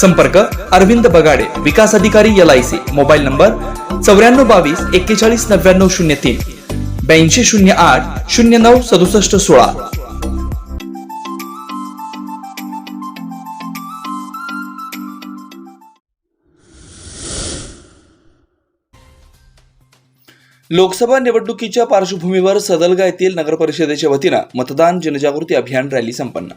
संपर्क अरविंद बगाडे विकास अधिकारी L I C mobile number चौऱ्याण्णव बावीस एक्केचाळीस नव्याण्णव शून्य तीन. ब्याऐंशी शून्य आठ शून्य नऊ सदुसष्ट सोळा. लोकसभा निवडणुकीच्या पार्श्वभूमीवर सदलगा येथील नगरपरिषदेच्या वतीनं मतदान जनजागृती अभियान रॅली संपन्न.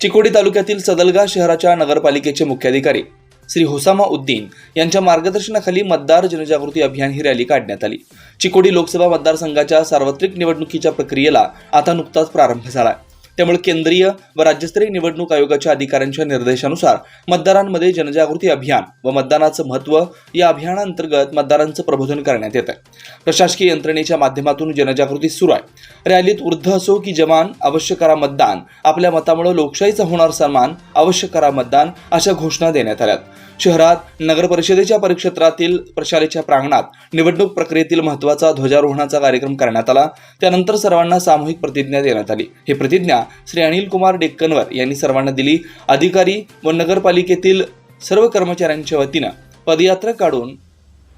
चिकोडी तालुक्यातील सदलगा शहराच्या नगरपालिकेचे मुख्याधिकारी श्री हुसामा उद्दीन यांच्या मार्गदर्शनाखाली मतदार जनजागृती अभियान ही रॅली काढण्यात आली. चिकोडी लोकसभा मतदारसंघाच्या सार्वत्रिक निवडणुकीच्या प्रक्रियेला आता नुकताच प्रारंभ झाला त्यामुळे केंद्रीय व राज्यस्तरीय निवडणूक आयोगाच्या अधिकाऱ्यांच्या निर्देशानुसार मतदारांमध्ये जनजागृती अभियान व मतदानाचं महत्त्व या अभियानांतर्गत मतदारांचं प्रबोधन करण्यात येत आहे प्रशासकीय यंत्रणेच्या माध्यमातून जनजागृती सुरू आहे. रॅलीत वृद्ध असो की जवान अवश्य करा मतदान. आपल्या मतामुळे लोकशाहीचा होणार सन्मान अवश्य करा मतदान अशा घोषणा देण्यात आल्यात. शहरात नगर परिषदेच्या परिक्षेत्रातील प्रशालेच्या प्रांगणात निवडणूक प्रक्रियेतील महत्त्वाचा ध्वजारोहणाचा कार्यक्रम करण्यात आला. त्यानंतर सर्वांना सामूहिक प्रतिज्ञा देण्यात आली. ही प्रतिज्ञा श्री अनिल कुमार डेक्कनवर यांनी सर्वांना दिली. अधिकारी व नगरपालिकेतील सर्व कर्मचाऱ्यांच्या वतीनं पदयात्रा काढून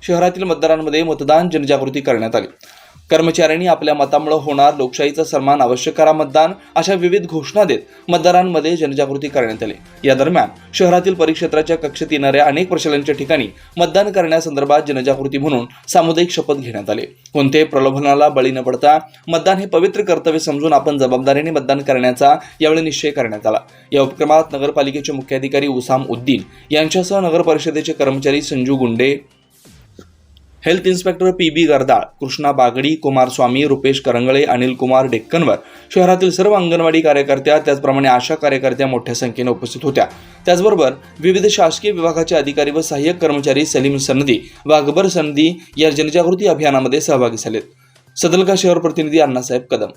शहरातील मतदारांमध्ये मतदान जनजागृती करण्यात आली. कर्मचाऱ्यांनी आपल्या मतामुळे होणार लोकशाहीचा सन्मान अवश्य करा मतदान अशा विविध घोषणा देत मतदारांमध्ये जनजागृती करण्यात आली. या दरम्यान शहरातील परिक्षेत्राच्या कक्षेत येणाऱ्या अनेक प्रशालांच्या ठिकाणी मतदान करण्यासंदर्भात जनजागृती म्हणून सामुदायिक शपथ घेण्यात आले. कोणत्याही प्रलोभनाला बळी न पडता मतदान हे पवित्र कर्तव्य समजून आपण जबाबदारीने मतदान करण्याचा यावेळी निश्चय करण्यात आला. या उपक्रमात नगरपालिकेचे मुख्याधिकारी उसाम उद्दीन यांच्यासह नगर परिषदेचे कर्मचारी Sanju Gunde health inspector P B Gardal Krishna Bagdi Kumar Swami Rupesh Karangale Anil Kumar डेक्कनवर शहरातील सर्व अंगणवाडी कार्यकर्त्या त्याचप्रमाणे आशा कार्यकर्त्या मोठ्या संख्येने उपस्थित होत्या. त्याचबरोबर विविध शासकीय विभागाचे अधिकारी व सहाय्यक कर्मचारी सलीम सनदी व अकबर सनदी या जनजागृती अभियानामध्ये सहभागी झालेत. सदलका शहर प्रतिनिधी अण्णासाहेब कदम.